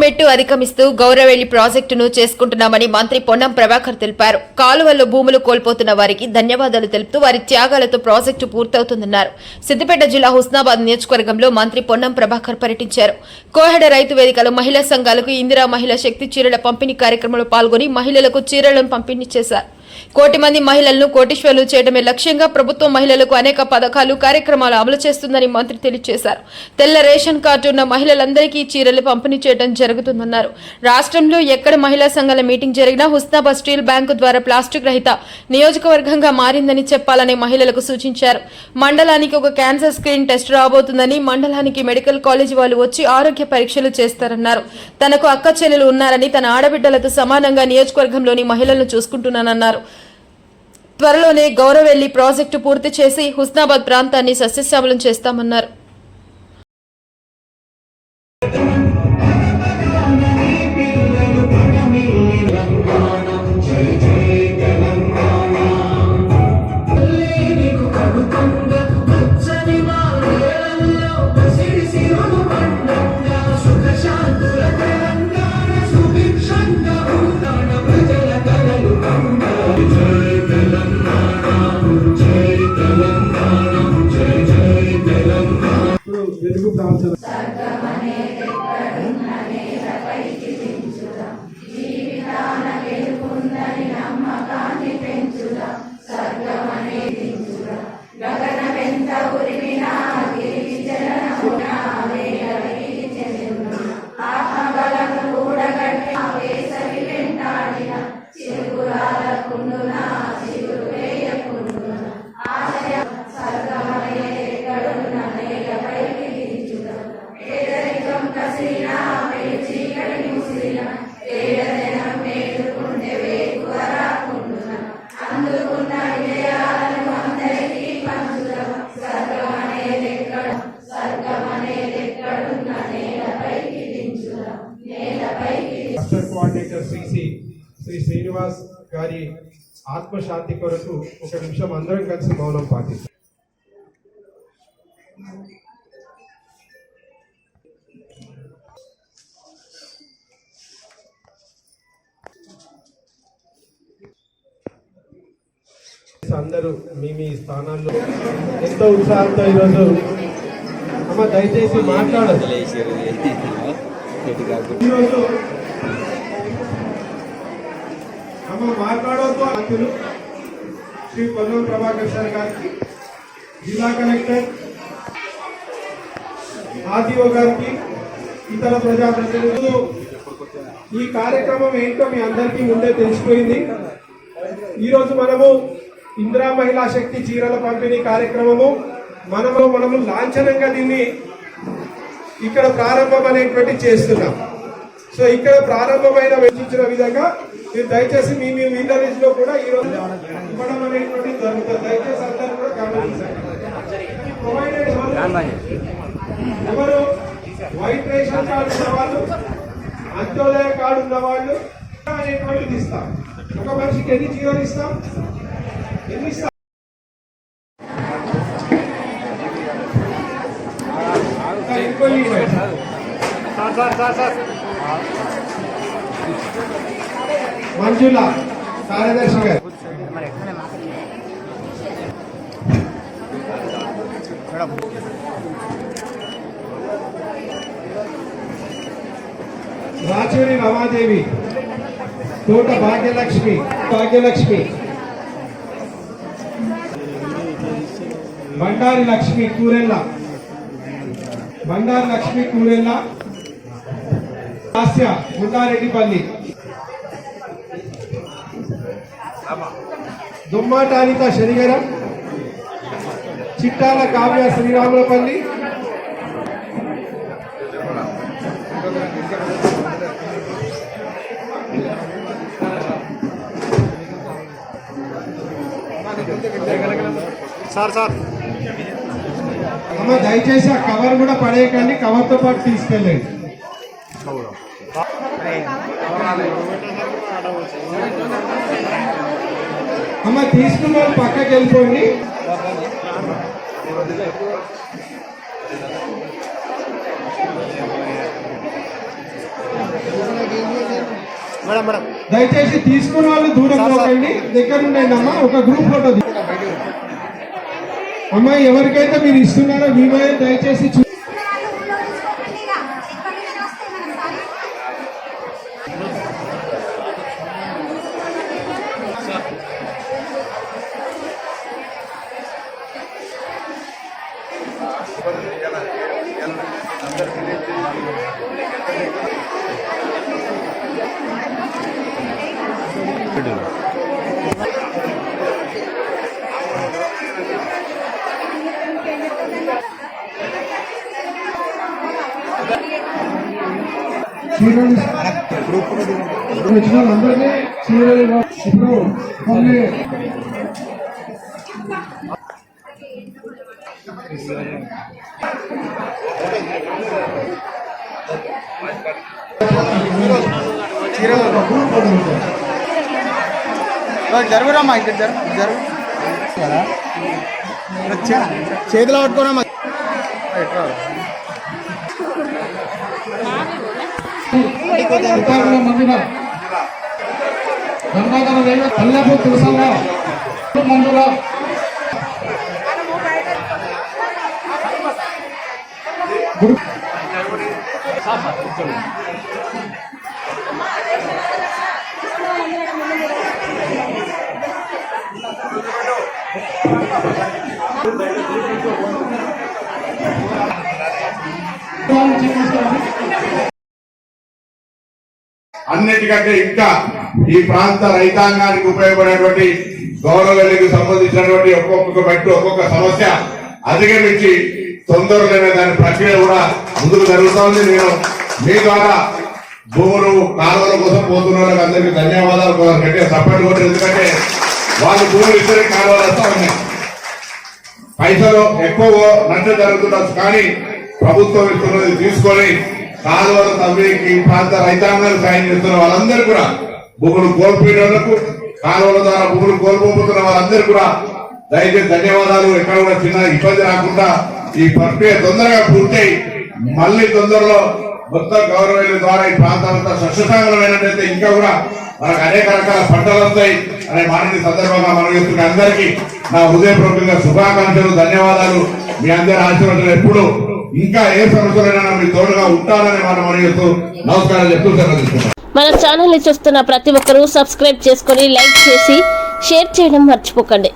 మెట్టు అధిగమిస్తూ గౌరవెల్లి ప్రాజెక్టును చేసుకుంటున్నామని మంత్రి పొన్నం ప్రభాకర్ తెలిపారు. కాలువల్లో భూములు కోల్పోతున్న వారికి ధన్యవాదాలు తెలుపుతూ వారి త్యాగాలతో ప్రాజెక్టు పూర్తవుతుందన్నారు. సిద్దిపేట జిల్లా హుస్నాబాద్ నియోజకవర్గంలో మంత్రి పొన్నం ప్రభాకర్ పర్యటించారు. కోహెడ రైతు వేదికలో మహిళా సంఘాలకు ఇందిరా మహిళా శక్తి చీరల పంపిణీ కార్యక్రమంలో పాల్గొని మహిళలకు చీరలను పంపిణీ చేశారు. కోటి మంది మహిళలను కోటీశ్వర్లు చేయడమే లక్ష్యంగా ప్రభుత్వం మహిళలకు అనేక పథకాలు కార్యక్రమాలు అమలు చేస్తుందని మంత్రి తెలియజేశారు. తెల్ల రేషన్ కార్డు ఉన్న మహిళలందరికీ చీరలు పంపిణీ చేయడం జరుగుతుందన్నారు. రాష్ట్రంలో ఎక్కడ మహిళా సంఘాల మీటింగ్ జరిగినా హుస్నాబాద్ స్టీల్ బ్యాంకు ద్వారా ప్లాస్టిక్ రహిత నియోజకవర్గంగా మారిందని చెప్పాలని మహిళలకు సూచించారు. మండలానికి ఒక క్యాన్సర్ స్క్రీన్ టెస్ట్ రాబోతుందని మండలానికి మెడికల్ కాలేజీ వాళ్ళు వచ్చి ఆరోగ్య పరీక్షలు చేస్తారన్నారు. తనకు అక్క చెల్లెలు ఉన్నారని తన ఆడబిడ్డలతో సమానంగా నియోజకవర్గంలోని మహిళలను చూసుకుంటున్నానన్నారు. త్వరలోనే గౌరవెల్లి ప్రాజెక్టు పూర్తి చేసి హుస్నాబాద్ ప్రాంతాన్ని సస్యశ్యామలం చేస్తామన్నారు. శ్రీ శ్రీనివాస్ గారి ఆత్మశాంతి కొరకు ఒక నిమిషం అందరం కలిసి మౌనం పాటిస్తాం అందరూ మీ మీ స్థానాల్లో ఎంతో ఉత్సాహంతో ఈరోజు అమ్మ దయచేసి మాట్లాడదు. ఈరోజు మమ్మల్ని మాట్లాడవద్దు అతిథులు శ్రీ పొన్నం ప్రభాకర్ సార్ గారికి జిల్లా కలెక్టర్ ఆర్టీఓ గారికి ఇతర ప్రజాప్రతినిధులు ఈ కార్యక్రమం ఏంటో మీ అందరికీ ముందే తెలిసిపోయింది. ఈరోజు మనము ఇందిరా మహిళా శక్తి చీరల పంపిణీ కార్యక్రమము మనము మనము లాంఛనంగా దీన్ని ఇక్కడ ప్రారంభం అనేటువంటి చేస్తున్నాం. సో ఇక్కడ ప్రారంభమైన వెచ్చించిన విధంగా మీరు దయచేసి మీ మీ విలేజ్లో కూడా ఈ రోజు ఇవ్వడం అనేటువంటి జరుగుతుంది. దయచేసి అందరూ కూడా గమనించండి. ఎవరు? ఎవరు? వైట్ రేషన్ కార్డు ఉన్న వాళ్ళు అంత్యోదయ కార్డు ఉన్న వాళ్ళు అనేటువంటిది ఇస్తాం. ఒక మనిషికి ఎన్ని చీరలు ఇస్తాం? ఎన్ని ఇస్తాం? Sir sir sir. మంజుల కార్యదర్శి గారు రాచూరి రమాదేవి తోట భాగ్యలక్ష్మి భాగ్యలక్ష్మి బండారి లక్ష్మి కూరెల్ల బండారి లక్ష్మి కూరెల్ల హాస్య గుండారెడ్డిపల్లి దుమ్మాటానిత శనిగరం చిట్టాల కావ్య శ్రీరాములపల్లి. Sir sir. అమ్మ దయచేసి ఆ కవర్ కూడా పడేయకండి. కవర్తో పాటు తీసుకెళ్ళండి. అమ్మ తీసుకున్న వాళ్ళు పక్కకి వెళ్ళిపోండి. దయచేసి తీసుకున్న వాళ్ళు దూరం పోకండి దగ్గర ఉండండి అమ్మా ఒక గ్రూప్ ఫోటో అమ్మా ఎవరికైతే మీరు ఇస్తున్నారో మీమే దయచేసి చూ- చీరలు వచ్చిన వాళ్ళందరినీ చీరలు ఇప్పుడు జరుగురమ్మా ఇక్కడ జరుగు జరుగు చేతిలో పట్టుకోరమ్మా శ్రీకాకుళం మందిర గంగాధర దైవ పల్లెపు తులసమ్మ మందుల గురు అన్నిటికంటే ఇంకా ఈ ప్రాంత రైతాంగానికి ఉపయోగపడేటువంటి గౌరవలకు సంబంధించినటువంటి ఒక్కొక్క బట్టి ఒక్కొక్క సమస్య అధిగమించి తొందరలోనే దాని ప్రక్రియ కూడా ముందుకు జరుగుతోంది. నేను మీ ద్వారా భూములు కాలువల కోసం పోతున్న వాళ్ళకి అందరికీ ధన్యవాదాలు కొందరు గట్టిగా సపోర్ట్ కూడా ఎందుకంటే వాళ్ళు భూములు ఇద్దరే కాలువలు వస్తా ఉన్నాయి. పైసలు ఎక్కువ నష్టం జరుగుతుండొచ్చు కానీ ప్రభుత్వం ఇస్తున్నది తీసుకొని కాలువలు తవ్వేకి ఈ ప్రాంత రైతాంగాన్ని సాయం చేస్తున్న వాళ్ళందరూ కూడా భూములు కోల్పోయిన వాళ్ళకు కాలువల ద్వారా భూములు కోల్పోతున్న వాళ్ళందరూ కూడా దయచేసి ధన్యవాదాలు. ఎక్కడ కూడా చిన్న ఇబ్బంది రాకుండా ఈ ప్రక్రియ తొందరగా పూర్తయి మళ్ళీ తొందరలో మొత్తం గవర్నమెంట్ ద్వారా ఈ ప్రాంతాలంతా సస్యశామలమైనట్లయితే ఇంకా కూడా మనకు అనేక రకాల పంటలు వస్తాయి అనే మాటని సందర్భంగా మనం చేస్తున్న అందరికీ నా హృదయపూర్వకంగా శుభాకాంక్షలు ధన్యవాదాలు. మీ అందరి ఆశీర్వాదాలు ఎప్పుడు ఇంకా ఏ సమస్యలైనా మీ తోడుగా ఉంటారని మనం మనం చేస్తూ నమస్కారం చెప్తూ సెలవు మన ఛానల్ని చూస్తున్న ప్రతి ఒక్కరూ సబ్స్క్రైబ్ చేసుకొని లైక్ చేసి షేర్ చేయడం మర్చిపోకండి.